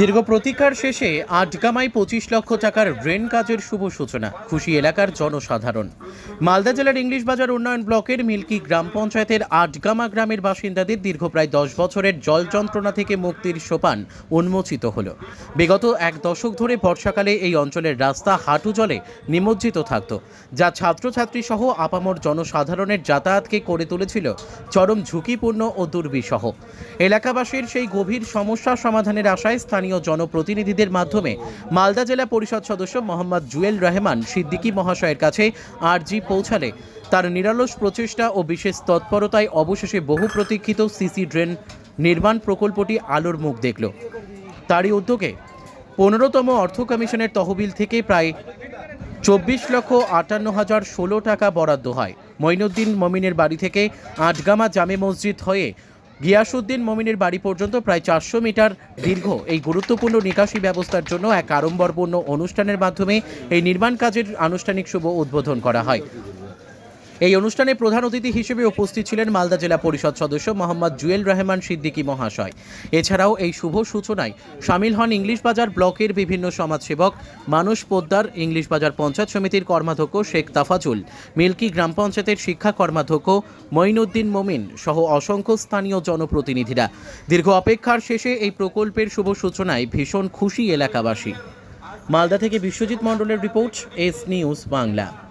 দীর্ঘ প্রতীক্ষার শেষে আটগামায় পঁচিশ লক্ষ টাকার ড্রেন কাজের শুভ সূচনা, খুশি এলাকার জনসাধারণ। মালদা জেলার ইংলিশ বাজার উন্নয়ন ব্লকের মিল্কি গ্রাম পঞ্চায়েতের আটগামা গ্রামের বাসিন্দাদের দীর্ঘ প্রায় দশ বছরের জল যন্ত্রণা থেকে মুক্তির সোপান উন্মোচিত হল। বিগত এক দশক ধরে বর্ষাকালে এই অঞ্চলের রাস্তা হাঁটু জলে নিমজ্জিত থাকত, যা ছাত্রছাত্রী সহ আপামর জনসাধারণের যাতায়াতকে করে তুলেছিল চরম ঝুঁকিপূর্ণ ও দুর্বিষহ। এলাকাবাসীর সেই গভীর সমস্যা সমাধানের আশায় স্থানীয় জনপ্রতিনিধিদের মাধ্যমে মালদা জেলা পরিষদ সদস্য মোহাম্মদ জুয়েল রহমান সিদ্দিকী মহাশয়ের কাছে আরজি পৌঁছালে। তার নিরলস প্রচেষ্টা ও বিশেষ তৎপরতায় অবশেষে বহু প্রতীক্ষিত সিসি ড্রেন নির্মাণ প্রকল্পটি আলোর মুখ দেখল। তারই উদ্যোগে পনেরোতম অর্থ কমিশনের তহবিল থেকে প্রায় চব্বিশ লক্ষ আটান্ন হাজার ষোলো টাকা বরাদ্দ হয়। মঈনুদ্দিন মমিনের বাড়ি থেকে আটগামা জামে মসজিদ হয়ে গিয়াসুদ্দিন মমিনের বাড়ি পর্যন্ত প্রায় চারশো মিটার দীর্ঘ। এই গুরুত্বপূর্ণ নিকাশি ব্যবস্থার জন্য এক আড়ম্বরপূর্ণ অনুষ্ঠানের মাধ্যমে এই নির্মাণ কাজের আনুষ্ঠানিক শুভ উদ্বোধন করা হয়। এই অনুষ্ঠানে প্রধান অতিথি হিসেবে উপস্থিত ছিলেন মালদা জেলা পরিষদ সদস্য মোহাম্মদ জুয়েল রহমান সিদ্দিকী মহাশয়। এছাড়াও এই শুভ সূচনায় সামিল হন ইংলিশ বাজার ব্লকের বিভিন্ন সমাজসেবক মানস পোদ্দার, ইংলিশ বাজার পঞ্চায়েত সমিতির কর্মাধ্যক্ষ শেখ তাফাজুল, মিল্কি গ্রাম পঞ্চায়েতের শিক্ষা কর্মাধ্যক্ষ মঈনুদ্দিন মোমিন সহ অসংখ্য স্থানীয় জনপ্রতিনিধিরা। দীর্ঘ অপেক্ষার শেষে এই প্রকল্পের শুভ সূচনায় ভীষণ খুশি এলাকাবাসী। মালদা থেকে বিশ্বজিৎ মণ্ডলের রিপোর্ট, এস নিউজ বাংলা।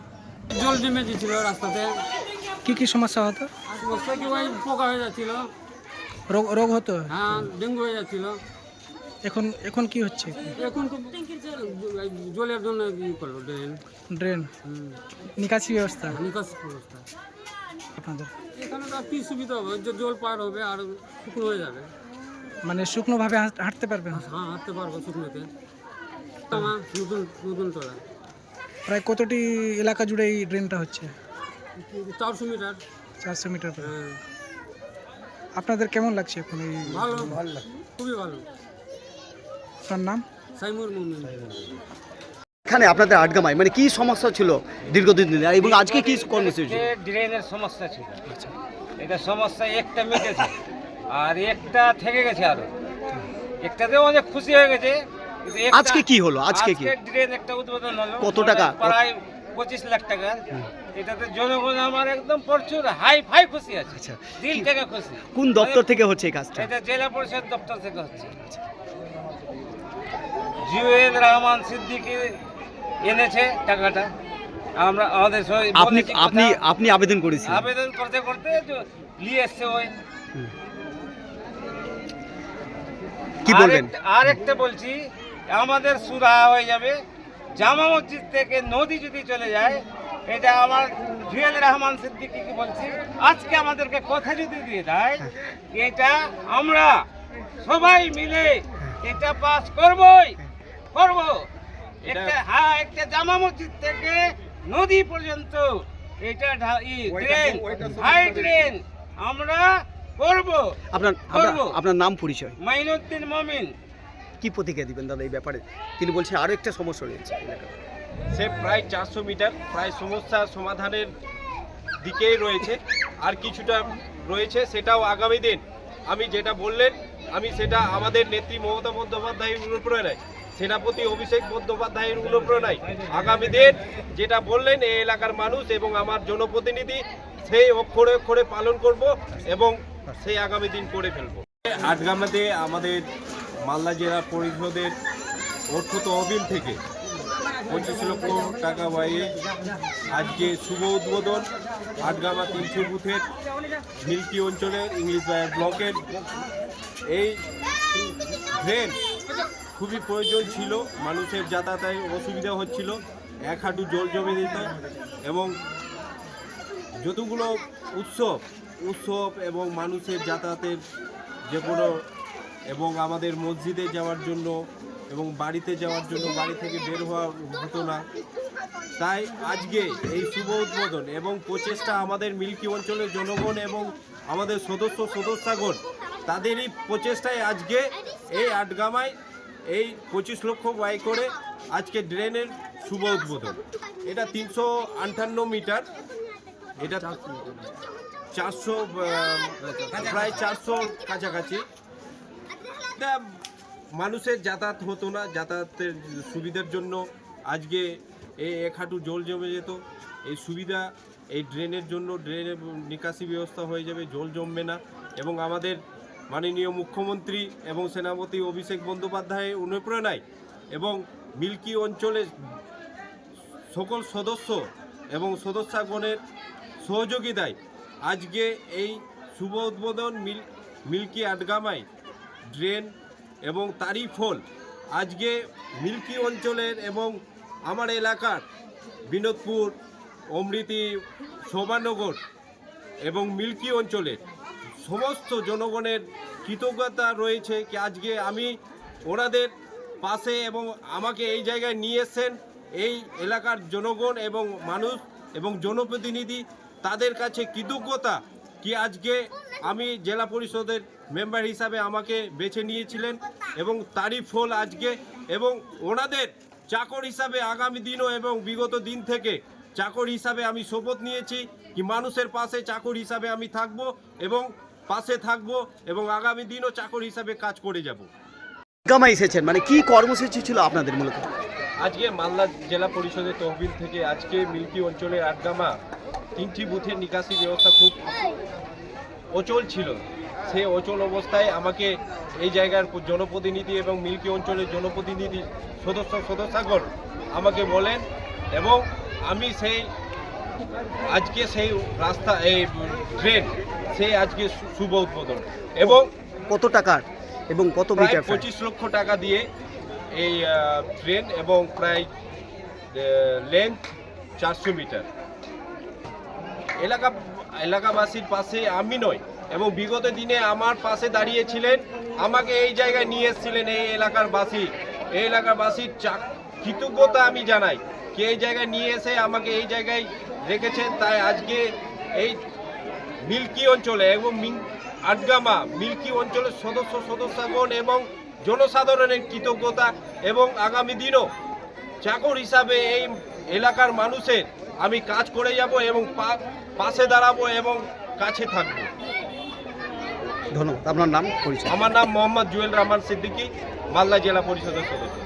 জল জমে গেছিল রাস্তাতে। কি কি সমস্যা হতো? সমস্যা কি ওই পোকা হয়ে যাচ্ছিল। রোগ রোগ হতো? হ্যাঁ ডেঙ্গু হয়ে যাচ্ছিল। এখন এখন কি হচ্ছে? এখন তো জলের জন্য ই করল ড্রেন ড্রেন নিকাশি ব্যবস্থা? নিকাশ ব্যবস্থা। আপনাদের? এখানে তো কি সুবিধা হবে? যে জল পার হবে আর শুকনো হয়ে যাবে। মানে শুকনোভাবে হাঁট- হাঁটতে পারবেন হ্যাঁ হাঁটতে পারব শুকনোতে। নতুন নতুন তোলা। প্রায় কতটি এলাকা জুড়ে এই ড্রেনটা হচ্ছে? চারশো মিটার। চারশো মিটার হ্যাঁ। আপনাদের কেমন লাগছে এখন এই? ভালো। খুবই ভালো। আপনার নাম? সাইমুর মুমিন। এখানে আপনাদের আটগামায় মানে কি সমস্যা ছিল দীর্ঘদিন ধরে? এবং আজকে কি কর্মসূচি ড্রেনের সমস্যা ছিল। এটা সমস্যা একটা মিটেছে। আর একটা থেকে গেছে আরও। একটাতেও অনেক খুশি হয়ে গেছে। আজকে কি হলো? আজকে কি? ড্রেন একটা উদ্বোধন হলো। কত টাকা? প্রায় পঁচিশ লাখ টাকা। এটাতে জনগণ আমার একদম প্রচুর হাই ফাই খুশি আছে। আচ্ছা। দিল থেকে খুশি। কোন দপ্তর থেকে হচ্ছে এই কাজটা? এটা জেলা পরিষদ দপ্তর থেকে হচ্ছে। জুয়েল রহমান সিদ্দিকি এনেছে টাকাটা। আমরা আমাদের আপনি আপনি আপনি আবেদন করেছিলেন আবেদন করতে করতে নিয়ে এসছে ওই। কি বলবেন? আরেকটা- আরেকটা বলছি আমাদের সুরা হয়ে যাবে। জামা মসজিদ থেকে নদী যদি চলে যায় এটা আমার জুয়েল রহমান সিদ্দিকি কি বলছি? আজকে আমাদেরকে কথা যদি দিয়ে দেয় এটা আমরা সবাই মিলে এটা পাস করবই করব। একটা হ্যাঁ একটা জামা মসজিদ থেকে নদী পর্যন্ত এটা ট্রেন হাই ট্রেন আমরা করব আপনার করব। আপনার- আপনার নাম পরিচয়। মাইনুদ্দিন মমিন। কি প্রতিক্রিয়া দিবেন দাদা এই ব্যাপারে? তিনি বলছেন আরও একটা সমস্যা রয়েছে এলাকায়। সে প্রায় চারশো মিটার প্রায় সমস্যা সমাধানের দিকেই রয়েছে। আর কিছুটা রয়েছে সেটাও আগামী দিন। আমি যেটা বললেন আমি সেটা আমাদের নেত্রী মমতা বন্দ্যোপাধ্যায়ের অনুপ্রেরণায় সেনাপতি অভিষেক বন্দ্যোপাধ্যায়ের অনুপ্রেরণায় আগামী দিন যেটা বললেন এই এলাকার মানুষ এবং আমার জনপ্রতিনিধি সেই অক্ষরে অক্ষরে পালন করব এবং সেই আগামী দিন করে ফেলব। আটগামাতে আমাদের মালদা জেলা পরিষদের অর্থ তহবিল থেকে পঁচিশ লক্ষ টাকা ব্যয়ে আজকে শুভ উদ্বোধন আটগামা তিনশো বুথের মিল্কি অঞ্চলের ইংলিশ বাজার ব্লকের। এই ড্রেন খুবই প্রয়োজন ছিল, মানুষের যাতায়াতে অসুবিধা হচ্ছিল, এক হাঁটু জল জমে দিত এবং যতগুলো উৎসব উৎসব এবং মানুষের যাতায়াতের যে কোনো এবং আমাদের মসজিদে যাওয়ার জন্য এবং বাড়িতে যাওয়ার জন্য বাড়ি থেকে বের হওয়া হতো না। তাই আজকে এই শুভ উদ্বোধন এবং প্রচেষ্টা আমাদের মিল্কি অঞ্চলের জনগণ এবং আমাদের সদস্য সদস্যগণ, তাদেরই প্রচেষ্টায় আজকে এই আটগামায় এই পঁচিশ লক্ষ ব্যয় করে আজকে ড্রেনের শুভ উদ্বোধন। এটা তিনশো আটান্ন মিটার। এটা চারশো প্রায় চারশো কাছাকাছি। এটা মানুষের যাতায়াত হতো না, যাতায়াতের সুবিধার জন্য আজকে এই এক হাঁটু জল জমে যেত। এই সুবিধা এই ড্রেনের জন্য, ড্রেনের নিকাশি ব্যবস্থা হয়ে যাবে, জল জমবে না। এবং আমাদের মাননীয় মুখ্যমন্ত্রী এবং সেনাপতি অভিষেক বন্দ্যোপাধ্যায়ের অনুপ্রেরণায় এবং মিল্কি অঞ্চলে সকল সদস্য এবং সদস্যগণের সহযোগিতায় আজকে এই শুভ উদ্বোধন মিল, মিল্কি আটগামায় ড্রেন এবং তারই ফল আজকে মিল্কি অঞ্চলের এবং আমার এলাকার বিনোদপুর, অমৃতি, শোভানগর এবং মিল্কি অঞ্চলের সমস্ত জনগণের কৃতজ্ঞতা রয়েছে কি আজকে আমি ওনাদের পাশে এবং আমাকে এই জায়গায় নিয়ে এসছেন। এই এলাকার জনগণ এবং মানুষ এবং জনপ্রতিনিধি তাদের কাছে কৃতজ্ঞতা কি আজকে আমি জেলা পরিষদের মেম্বার হিসাবে আমাকে বেছে নিয়েছিলেন এবং তারই ফল আজকে এবং ওনাদের চাকর হিসাবে আগামী দিনও এবং বিগত দিন থেকে চাকর হিসাবে আমি শপথ নিয়েছি কি মানুষের পাশে চাকর হিসাবে আমি থাকব এবং পাশে থাকব এবং আগামী দিনও চাকর হিসাবে কাজ করে যাব। আডগামায় এসেছেন মানে কি কর্মসূচি ছিল আপনাদের মূলত? আজকে মালদা জেলা পরিষদের তহবিল থেকে আজকে মিল্কি অঞ্চলের আডগামা তিনটি বুথের নিকাশি ব্যবস্থা খুব অচল ছিল। সেই অচল অবস্থায় আমাকে এই জায়গার জনপ্রতিনিধি এবং মিল্কি অঞ্চলের জনপ্রতিনিধি সদস্য সদস্যগণ আমাকে বলেন এবং আমি সেই আজকে সেই রাস্তা এই ট্রেন সেই আজকে শুভ উদ্বোধন। এবং কত টাকার এবং কত প্রায় পঁচিশ লক্ষ টাকা দিয়ে এই ট্রেন এবং প্রায় লেন্থ চারশো মিটার। এলাকা এলাকাবাসীর পাশে আমি নই এবং বিগত দিনে আমার পাশে দাঁড়িয়েছিলেন, আমাকে এই জায়গায় নিয়ে এসেছিলেন এই এলাকার বাসী। এই এলাকার বাসীর চাক- কৃতজ্ঞতা আমি জানাই কে এই জায়গায় নিয়ে এসে আমাকে এই জায়গায় রেখেছেন তাই আজকে এই মিল্কি অঞ্চলে এবং আটগামা মিল্কি অঞ্চলের সদস্য সদস্যগণ এবং জনসাধারণের কৃতজ্ঞতা এবং আগামী দিনও চাকর হিসাবে এই এলাকার মানুষের আমি কাজ করে যাব এবং পাশে দাঁড়াবো এবং কাছে থাকব। ধন্যবাদ। আপনার নাম পরিচয়? আমার নাম মোহাম্মদ জুয়েল রহমান সিদ্দিকী মালদা জেলা পরিষদের সদস্য।